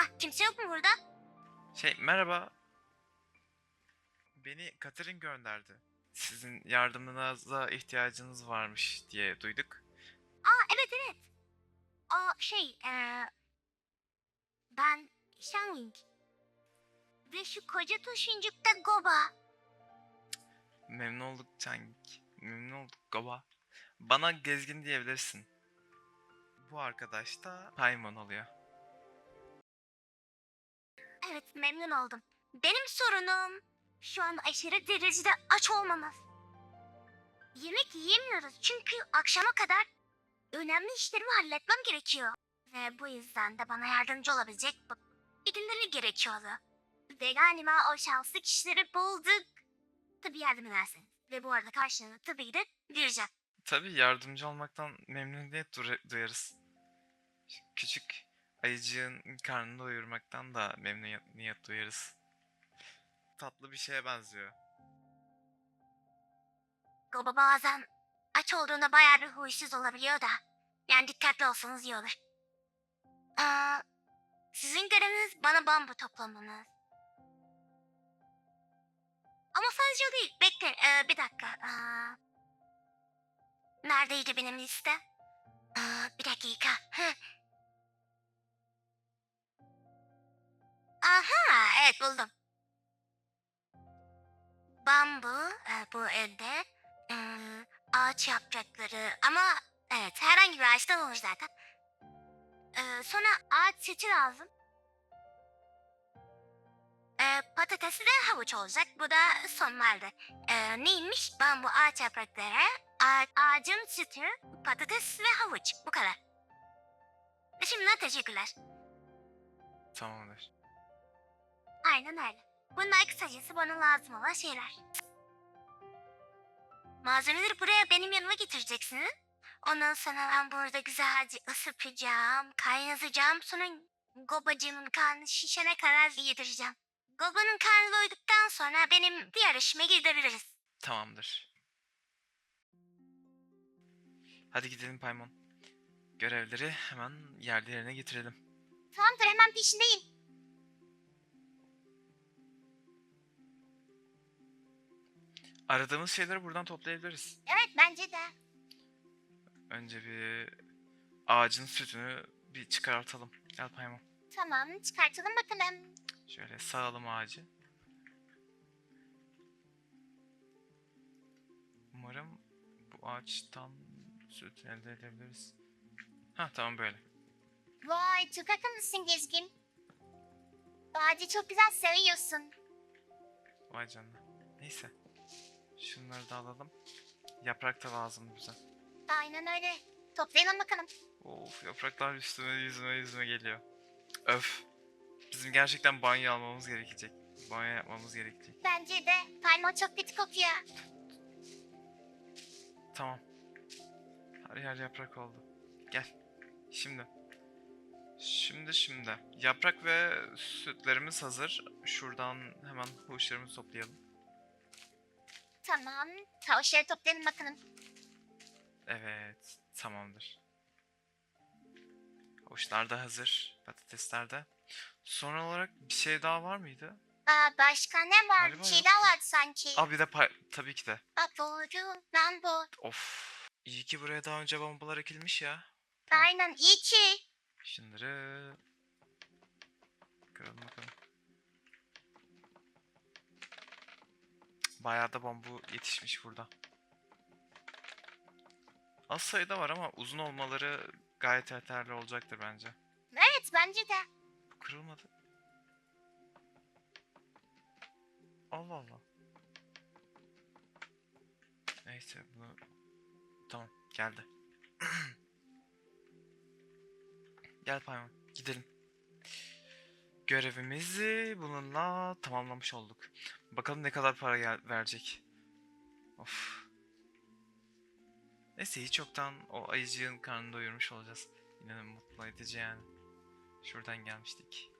Ah kimse yok mu burada? Şey merhaba. Beni Katerin gönderdi. Sizin yardımınıza ihtiyacınız varmış diye duyduk. Aa evet evet. Aa şey eee ben Xiangling. Ve şu koca tuşuncukta Goba. Memnun olduk Chang. Memnun olduk Goba. Bana gezgin diyebilirsin. Bu arkadaş da Paimon oluyor. Evet memnun oldum. Benim sorunum şu an aşırı derecede aç olmamız. Yemek yiyemiyoruz çünkü akşama kadar önemli işlerimi halletmem gerekiyor. Ve bu yüzden de bana yardımcı olabilecek birileri gerekiyordu. Ve galiba o şanslı kişileri bulduk. Tabii yardım ederseniz. Ve bu arada karşılığında tabii ki de vereceğim. Tabii yardımcı olmaktan memnuniyet duyarız. Küçük ayıcığın karnını doyurmaktan da memnuniyet duyarız. Tatlı bir şeye benziyor. Goba bazen aç olduğunda bayağı bir huysuz olabiliyor da. Yani dikkatli olsanız iyi olur. Aa, sizin göreviniz bana bambu toplamanız. Ama sadece o değil. Bekle ee, bir dakika. Aa, neredeydi benim liste? Aa, bir dakika. Heh. Aha evet buldum. Bambu e, bu evde e, ağaç yaprakları ama evet herhangi bir ağaçtan olur zaten. E, sonra ağaç seti lazım. E, patatesi de havuç olacak. Bu da son malde. E, neymiş? Bambu ağaç yaprakları, ağa- ağacın sütü, patates ve havuç. Bu kadar. Şimdiden teşekkürler. Tamamdır. Aynen öyle. Bunlar kısacası bana lazım olan şeyler. Malzemeleri buraya benim yanıma getireceksiniz. Ondan sonra ben burada güzelce ısıtacağım, kaynatacağım. Sonra Gobacığımın karnı şişene kadar yedireceğim. Goba'nın karnı doyduktan sonra benim diğer işime gidebiliriz. Tamamdır. Hadi gidelim Paimon. Görevleri hemen yerlerine getirelim. Tamamdır hemen peşindeyim. Aradığımız şeyleri buradan toplayabiliriz. Evet bence de. Önce bir ağacın sütünü bir çıkartalım. Gel Paimon. Tamam çıkartalım bakalım. Şöyle sağalım ağacı. Umarım bu ağaçtan süt elde edebiliriz. Ha tamam böyle. Vay çok akıllısın Gezgin. Ağacı çok güzel seviyorsun. Vay canına. Neyse. Şunları da alalım. Yaprak da lazım bize. Aynen öyle. Toplayalım bakalım. Of yapraklar üstüme yüzüme yüzüme geliyor. Öf. Bizim gerçekten banyo almamız gerekecek. Banyo yapmamız gerekecek. Bence de palma çok kötü kokuyor. Tamam. Her yer yaprak oldu. Gel. Şimdi. Şimdi şimdi. Yaprak ve sütlerimiz hazır. Şuradan hemen huşlarımızı toplayalım. Tamam. Tavuşları toplayalım bakalım. Evet. Tamamdır. Havuçlar da hazır. Patatesler de. Son olarak bir şey daha var mıydı? Aa, başka ne var? Galiba bir şey yok. daha vardı sanki. Aa bir de pay- tabii ki de. Aa, doğru. Ben bu. Of. İyi ki buraya daha önce bombalar ekilmiş ya. Aynen iyi ki. Şunları kıralım bakalım. Bayağı da bambu yetişmiş burada. Az sayıda var ama uzun olmaları gayet yeterli olacaktır bence. Evet bence de. Bu kırılmadı. Allah Allah. Neyse bunu... Tamam geldi. Gel Payman gidelim. Görevimizi bununla tamamlamış olduk. Bakalım ne kadar para verecek. Of. Neyse hiç yoktan o ayıcığın karnını doyurmuş olacağız. İnanın mutlu edici yani. Şuradan gelmiştik.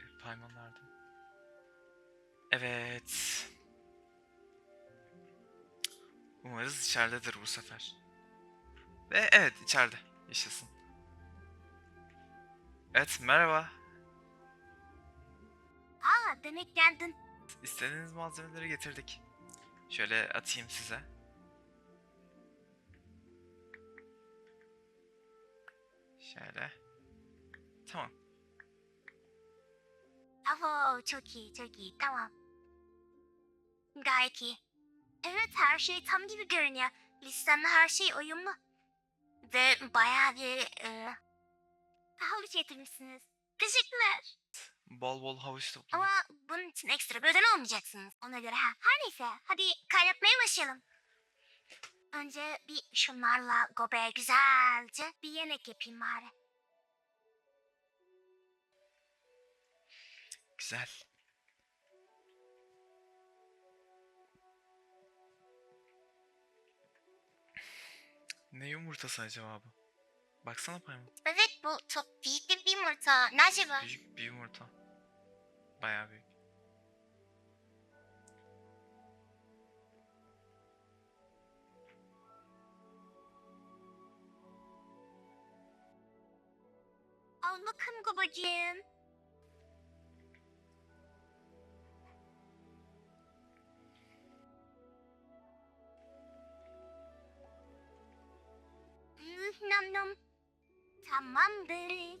E, Payman nerede? Evet. Umarız içeridedir bu sefer. Ve evet içeride. Yaşasın. Evet merhaba. Aa demek geldin. İstediğiniz malzemeleri getirdik. Şöyle atayım size. Şöyle. Tamam. Avo çok iyi çok iyi tamam. Gayet iyi. Evet her şey tam gibi görünüyor. Listemde her şey uyumlu. Ve bayağı bir e, havuç getirmişsiniz. Teşekkürler. Bol bol havuç topladık. Ama bunun için ekstra bir ödeme almayacaksınız. Ona göre ha. Her neyse hadi kaynatmaya başlayalım. Önce bir şunlarla Gobe'ye güzelce bir yemek yapayım bari. Güzel. Ne yumurtası acaba bu? Baksana payma. Evet bu çok büyük bir yumurta. Ne acaba? Büyük bir yumurta. Bayağı büyük. Al bakalım babacığım. Nam. Tamamdır.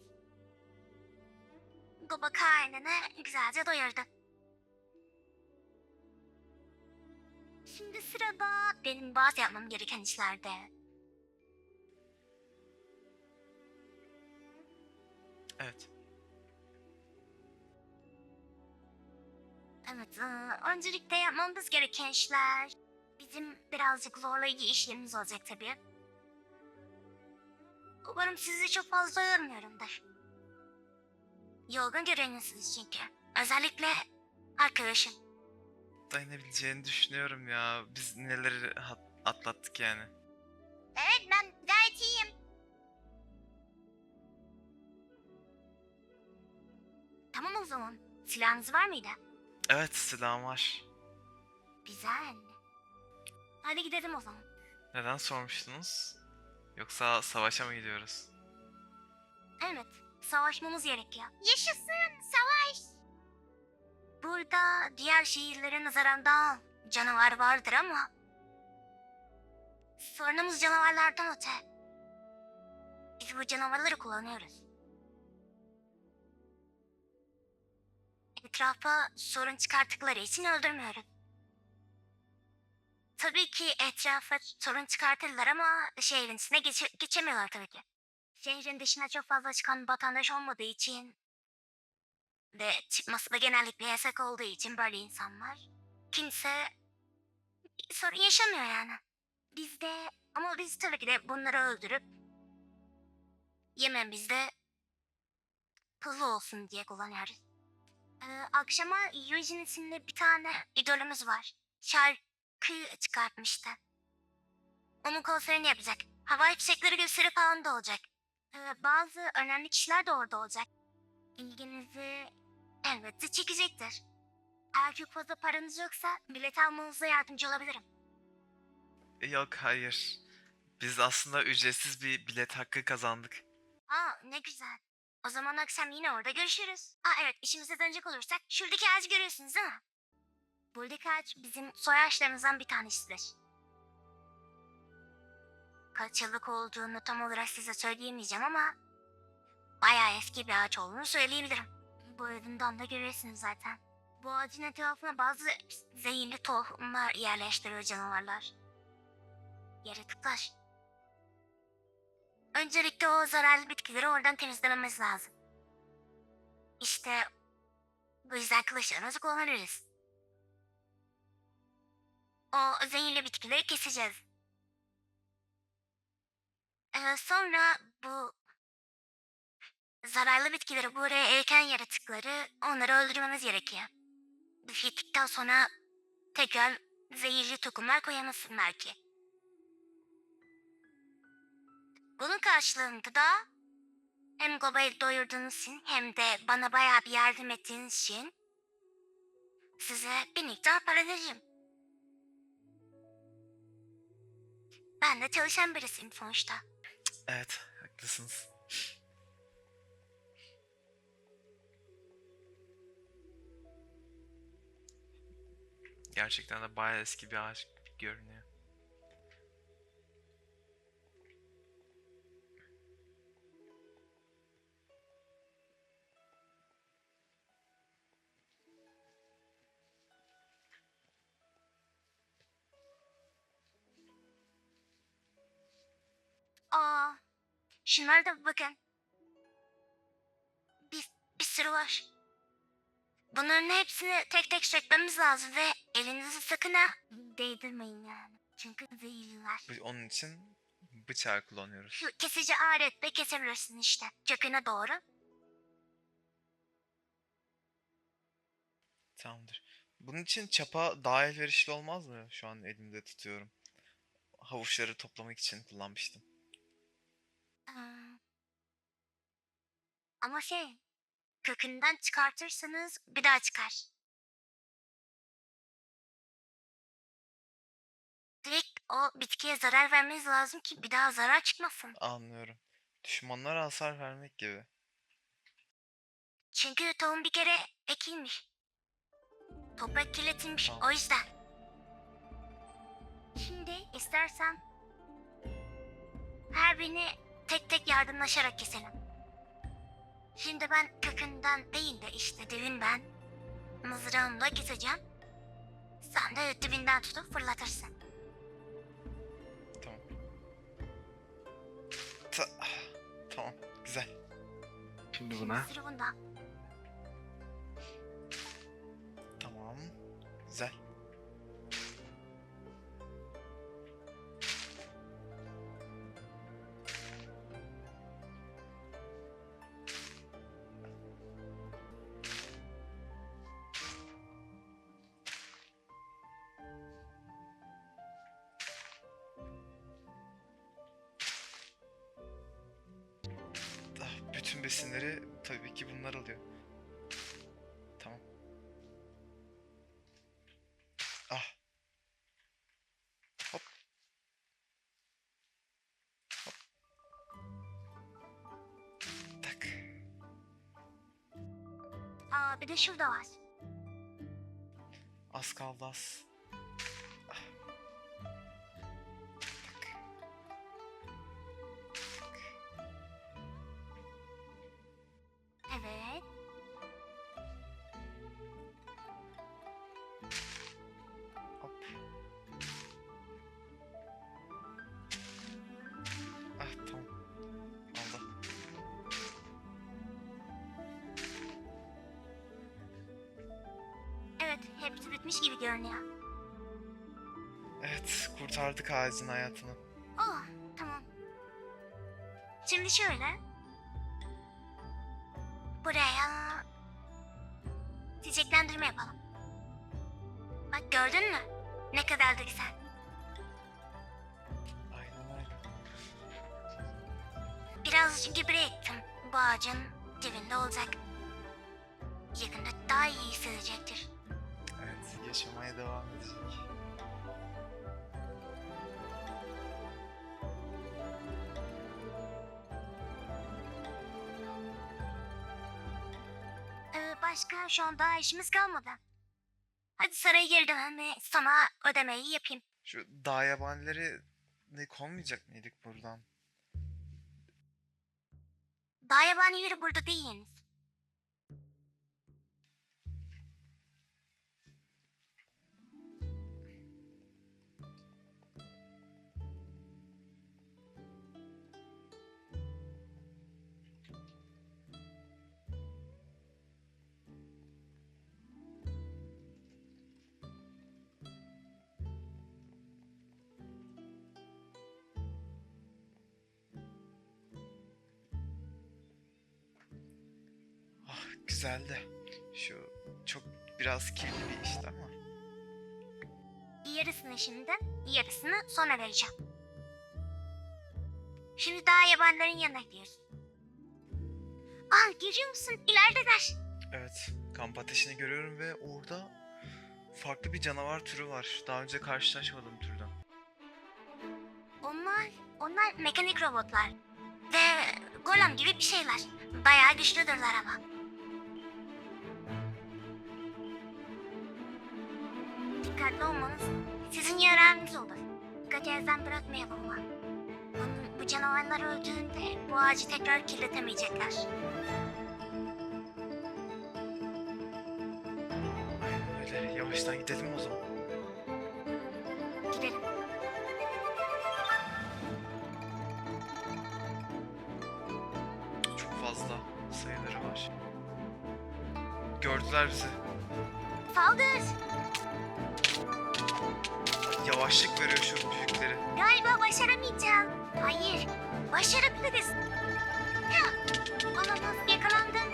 Baba karnını güzelce doyurdu. Şimdi sırada benim bazı yapmam gereken işlerde. Evet. Evet, eee, öncelikle yapmamız gereken işler... Bizim birazcık zorlayıcı işlerimiz olacak tabii. Umarım sizi çok fazla yormuyorumdur. Yorgun görünüyorsunuz çünkü. Özellikle arkadaşım. Dayanabileceğini düşünüyorum ya. Biz neleri atlattık yani. Evet, ben gayet iyiyim. Tamam o zaman. Silahınız var mıydı? Evet silahım var. Güzel. Hadi gidelim o zaman. Neden sormuştunuz? Yoksa savaşa mı gidiyoruz? Evet, savaşmamız gerekiyor. Yaşasın savaş! Burada diğer şehirlere nazaran daha canavar vardır ama... Sorunumuz canavarlardan öte. Biz bu canavarları kullanıyoruz. Etrafa sorun çıkarttıkları için öldürmüyoruz. Tabii ki etrafa sorun çıkartırlar ama şehrin içine geçe- geçemiyorlar tabii ki. Şehrin dışına çok fazla çıkan vatandaş olmadığı için ve çıkması da genellikle yasak olduğu için böyle insanlar kimse sorun yaşamıyor yani. Biz de ama biz tabii ki de bunları öldürüp yememizde hızlı olsun diye kullanıyoruz. Ee, akşama Eugene isimli bir tane idolümüz var. Şarkı çıkartmıştı. Onun konserini yapacak. Havai fişekleri gösteri falan da olacak. Ee, bazı önemli kişiler de orada olacak. İlginizi elbette çekecektir. Eğer çok fazla paranız yoksa bilet almanıza yardımcı olabilirim. Yok hayır. Biz aslında ücretsiz bir bilet hakkı kazandık. Aa ne güzel. O zaman akşam yine orada görüşürüz. Aa evet işimize dönecek olursak şuradaki ağacı görüyorsunuz değil mi? Buradaki ağaç bizim soy ağaçlarımızdan bir tanesidir. Kaç yıllık olduğunu tam olarak size söyleyemeyeceğim ama... Bayağı eski bir ağaç olduğunu söyleyebilirim. Bu ödümden de görüyorsunuz zaten. Bu ağacın etrafına bazı zehirli tohumlar yerleştiriyor canavarlar. Yaratıklar. Öncelikle o zararlı bitkileri oradan temizlememiz lazım. İşte bu yüzden kılıçlarımızı kullanırız. O zehirli bitkileri keseceğiz. Ee, sonra bu zararlı bitkileri buraya eken yaratıkları onları öldürmemiz gerekiyor. Bittikten sonra tekrar zehirli tohumlar koyamazsın belki. Bunun karşılığında da hem Goba'yı doyurduğunuz için hem de bana bayağı bir yardım ettiğiniz için size bir miktar para veririm. Ben de çalışan birisiyim sonuçta. Evet, haklısınız. Gerçekten de bayağı eski bir ağaç görünüyor. Aa, şunlara da bakın. Bir, bir sürü var. Bunların hepsini tek tek sökmemiz lazım ve elinizi sakın ha değdirmeyin yani. Çünkü zehirliler. Onun için bıçağı kullanıyoruz. Şu kesici aletle kesebilirsin işte. Köküne doğru. Tamamdır. Bunun için çapa daha elverişli olmaz mı? Şu an elimde tutuyorum. Havuçları toplamak için kullanmıştım. Ama şey, kökünden çıkartırsanız bir daha çıkar. Direkt o bitkiye zarar vermeniz lazım ki bir daha zarar çıkmasın. Anlıyorum. Düşmanlara hasar vermek gibi. Çünkü tohum bir kere ekilmiş. Toprak kirletilmiş Tamam. o yüzden. Şimdi istersen her birini tek tek yardımlaşarak keselim. Şimdi ben kökünden değil de işte düğünden mızrağımla keseceğim. Sen de dibinden tutup fırlatırsın. Tamam. Ta- tamam, güzel. Şimdi buna Mızrağı bundan. Tamam. Güzel. Besinleri tabii ki bunlar alıyor. Tamam. Ah. Hop. Hop. Tak. Aa bir de şurada var. Az kaldı az. Hepsi bitmiş gibi görünüyor. Evet kurtardık ağacın hayatını. Oh tamam. Şimdi şöyle. Buraya çiçeklendirme yapalım. Bak gördün mü? Ne kadar da güzel. Aynen öyle. Biraz gübre ektim. Bu ağacın dibinde olacak. Yakında daha iyi hissedecektir. Yaşamaya devam edecek. Ee, başka şu an daha işimiz kalmadı. Hadi saraya geri dönelim ve sana ödemeyi yapayım. Şu dağ yabanileri ne konmayacak mıydık buradan? Daha yabani yürü burada değil güzeldi. Şu çok biraz kirli bir işti ama. Yarısını şimdi, yarısını sonra vereceğim. Şimdi daha yabanların yanına gidiyoruz. Aa görüyor musun? İlerideler. Evet kamp ateşini görüyorum ve orada farklı bir canavar türü var. Daha önce karşılaşmadığım türden. Onlar, onlar mekanik robotlar. Ve golem gibi bir şeyler. Bayağı güçlüdürler ama. Yararınız olur. Dikkat elden bırakmayalım ama. Bu, canavarlar öldüğünde bu ağacı tekrar kirletemeyecekler. Öyle. Yavaştan gidelim o zaman. Gidelim. Çok fazla sayıları var. Gördüler bizi. Başaramayacağım. Hayır. Ya, olamaz yakalandım.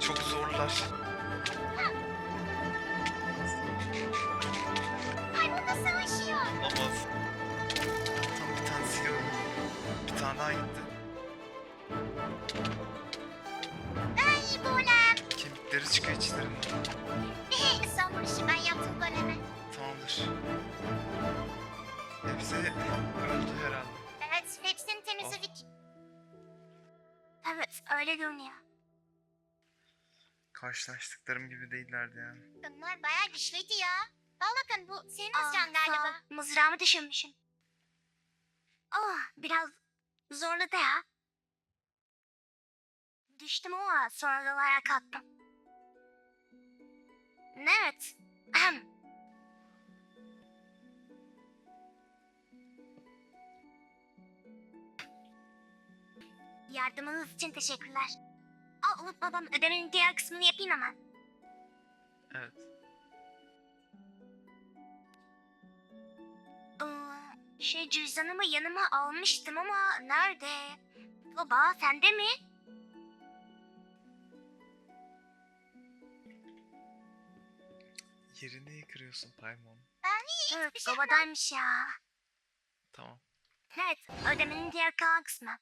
Çok zorlar. Hayvanla savaşıyor. Olamaz. Tam bir tanesi gördüm. Bir tane daha gitti. Ay golem. Kemikleri çıkıyor içlerinden. Son vuruşu ben yaptım goleme. Tamamdır. Hepsi öldü herhalde. Evet, hepsini temizledik. Evet, öyle görünüyor. Karşılaştıklarım gibi değillerdi yani. Bunlar bayağı güçlüydü ya. Al bakın bu senin mızrağın galiba. Mızrağımı düşünmüşüm. Oh, biraz zorladı ya. Düştüm ama sonra da ayağa kalktım. Evet. Ahem. Yardımınız için teşekkürler. Aa, unutmadan ödemenin diğer kısmını yapayım hemen. Evet. Ee, şey cüzdanımı yanıma almıştım ama nerede? Baba sende mi? Yerini kırıyorsun Paymon. Evet babadaymış ya. Tamam. Evet ödemenin diğer kalan kısmı.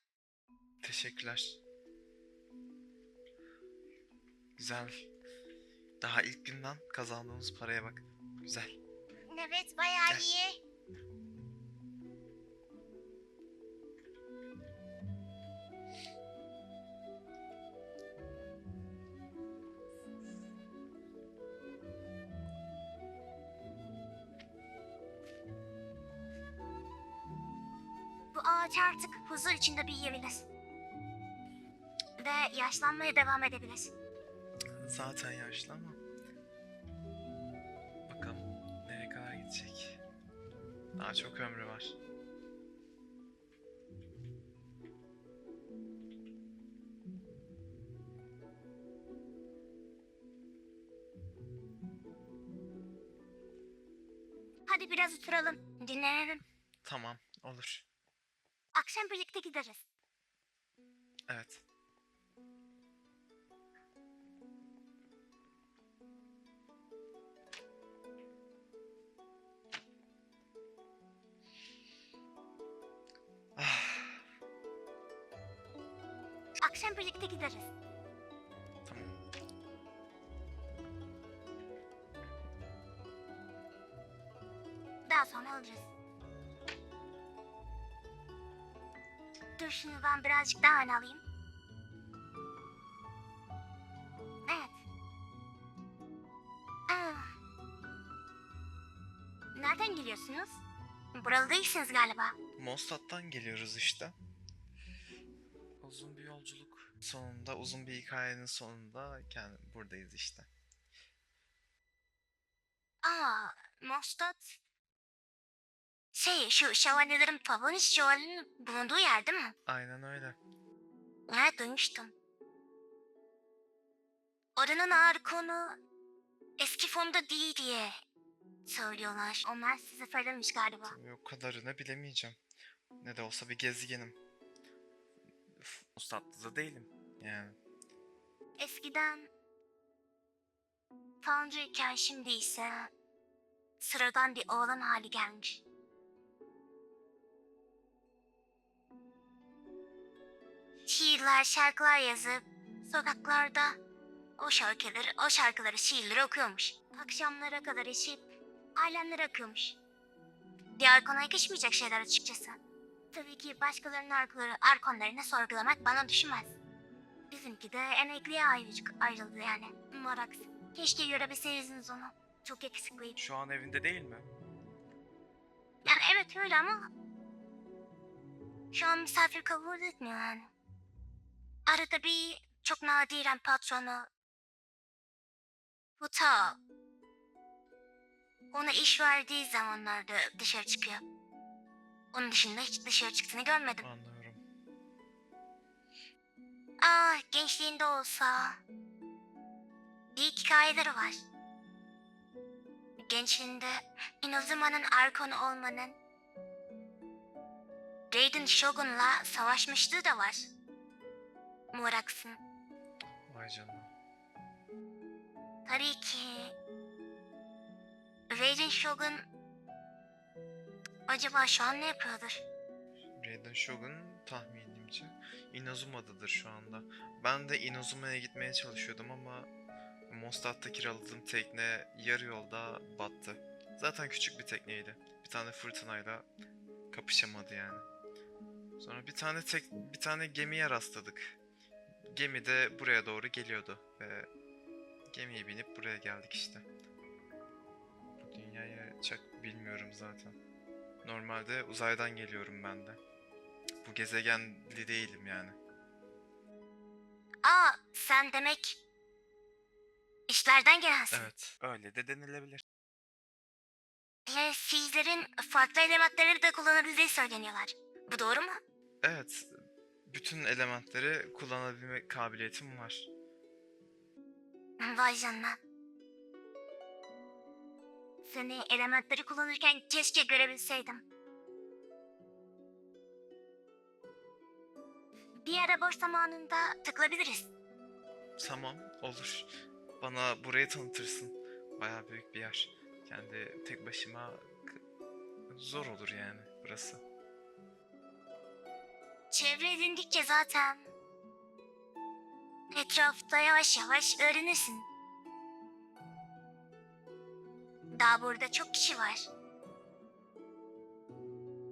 Teşekkürler. Güzel. Daha ilk günden kazandığımız paraya bak. Güzel. Evet bayağı Gel. iyi. Bu ağaç artık huzur içinde büyüyebilir. Ve yaşlanmaya devam edebilir. Zaten yaşlı ama. Bakalım nereye kadar gidecek. Daha çok ömrü var. Hadi biraz oturalım, dinlenelim. Tamam, olur. Akşam birlikte gideriz. Evet. Dur şunu ben birazcık daha öne alayım. Evet. Ah. Nereden geliyorsunuz? Buralı değilsiniz galiba. Mostad'dan geliyoruz işte. Uzun bir yolculuk. Sonunda uzun bir hikayenin sonunda kendi buradayız işte. Aa, Mostad. Şey, şu şövalyelerin favori şövalyenin bulunduğu yer değil mi? Aynen öyle. Evet, duymuştum. Oranın ağır konu eski formda değil diye söylüyorlar. Onlar size söylemiş galiba. Tabii o kadarını bilemeyeceğim. Ne de olsa bir gezegenim. Üf, da değilim. Yani Eskiden Tanrıyken şimdi ise sıradan bir oğlan hali gelmiş. Şiirler, şarkılar yazıp sokaklarda o şarkıları, o şarkıları, şiirleri okuyormuş. Akşamlara kadar içip ailemlere akıyormuş. Diğer kona yakışmayacak şeyler açıkçası. Tabii ki başkalarının arkaları, arkonlarını sorgulamak bana düşmez. Bizimki de emekliye ayrı, ayrıldı yani. Morax. Keşke görebilseydiniz onu. Çok yakışıklıydı. Şu an evinde değil mi? Yani evet öyle ama... Şu an misafir kabul etmiyor yani. Arada bir çok nadiren patronu... Bu ta... Ona iş verdiği zamanlarda dışarı çıkıyor. Onun dışında hiç dışarı çıktığını görmedim. Anlıyorum. Aa gençliğinde olsa... Bir hikayeleri var. Gençliğinde Inazuma'nın arkonu olmanın... Raiden Shogun'la savaşmışlığı da var. Muraks'ın. Vay canına. Tabii ki... Raiden Shogun... Acaba şu an ne yapıyordur? Raiden Shogun tahminimce Inazuma'dadır şu anda. Ben de Inazuma'ya gitmeye çalışıyordum ama Mostad'da kiraladığım tekne yarı yolda battı. Zaten küçük bir tekneydi. Bir tane fırtınayla kapışamadı yani. Sonra bir tane tek bir tane gemiye rastladık. Gemi de buraya doğru geliyordu ve gemiye binip buraya geldik işte. Bu dünyayı çok bilmiyorum zaten. Normalde uzaydan geliyorum ben de. Bu gezegenli değilim yani. Aa sen demek... işlerden gelensin. Evet. Öyle de denilebilir. Ve sizlerin farklı elementleri de kullanabildiği söyleniyorlar. Bu doğru mu? Evet. Bütün elementleri kullanabilme kabiliyetim var. Vay canına. Seni elementleri kullanırken keşke görebilseydim. Bir ara boş zamanında takılabiliriz. Tamam, olur. Bana burayı tanıtırsın. Bayağı büyük bir yer. Kendi tek başıma zor olur yani burası. Çevre edindikçe zaten etrafta yavaş yavaş öğrenirsin. Daha burada çok kişi var.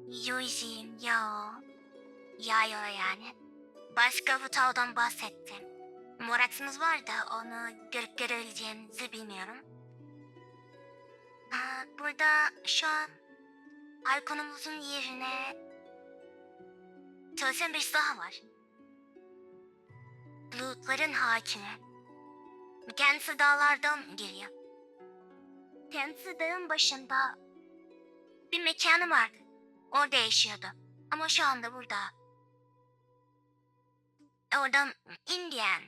Yuji, Yao, Yayo yani. Başka Futau'dan bahsettim. Moraksınız var da onu görüp görebileceğinizi bilmiyorum. Burada şu an Arkonumuzun yerine çalışan birisi daha var. Lootların hakimi. Kendisi dağlardan geliyor. Kendisi dağın başında bir mekanı vardı. Orada yaşıyordu. Ama şu anda burada. Oradan Indian.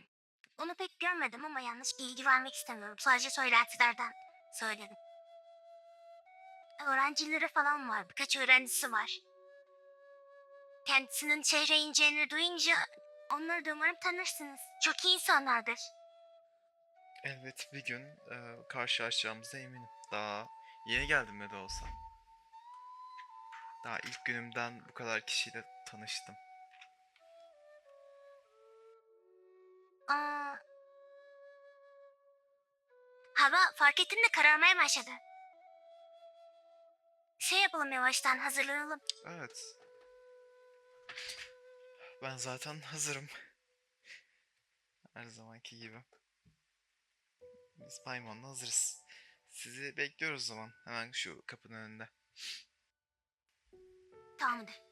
Onu pek görmedim ama yanlış bilgi vermek istemiyorum. Sadece söylentilerden söyledim. Öğrencileri falan var. Birkaç öğrencisi var. Kendisinin şehre ineceğini duyunca onları da umarım tanırsınız. Çok iyi insanlardır. Elbet bir gün e, karşılaşacağımıza eminim. Daha yeni geldim ne de olsa. Daha ilk günümden bu kadar kişiyle tanıştım. Aa, hava fark ettim de kararmaya başladı. Şey yapalım yavaştan hazırlanalım. Evet. Ben zaten hazırım. Her zamanki gibi. Biz Paymon'la hazırız. Sizi bekliyoruz o zaman. Hemen şu kapının önünde. Tamamdır.